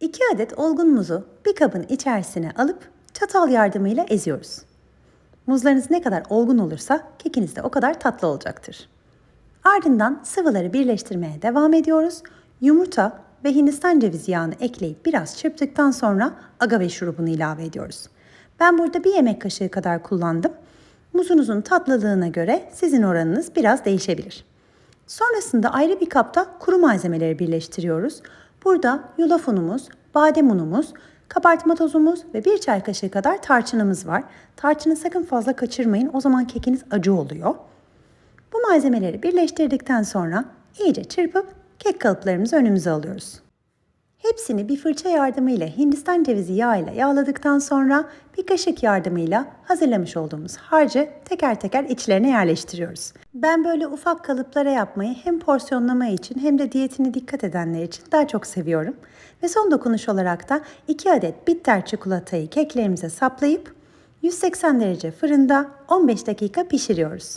2 adet olgun muzu bir kabın içerisine alıp çatal yardımıyla eziyoruz. Muzlarınız ne kadar olgun olursa kekiniz de o kadar tatlı olacaktır. Ardından sıvıları birleştirmeye devam ediyoruz. Yumurta ve Hindistan cevizi yağını ekleyip biraz çırptıktan sonra agave şurubunu ilave ediyoruz. Ben burada bir yemek kaşığı kadar kullandım. Muzunuzun tatlılığına göre sizin oranınız biraz değişebilir. Sonrasında ayrı bir kapta kuru malzemeleri birleştiriyoruz. Burada yulaf unumuz, badem unumuz, kabartma tozumuz ve bir çay kaşığı kadar tarçınımız var. Tarçını sakın fazla kaçırmayın o zaman kekiniz acı oluyor. Bu malzemeleri birleştirdikten sonra iyice çırpıp kek kalıplarımızı önümüze alıyoruz. Hepsini bir fırça yardımıyla Hindistan cevizi yağıyla yağladıktan sonra bir kaşık yardımıyla hazırlamış olduğumuz harcı teker teker içlerine yerleştiriyoruz. Ben böyle ufak kalıplara yapmayı hem porsiyonlama için hem de diyetine dikkat edenler için daha çok seviyorum. Ve son dokunuş olarak da 2 adet bitter çikolatayı keklerimize saplayıp 180 derece fırında 15 dakika pişiriyoruz.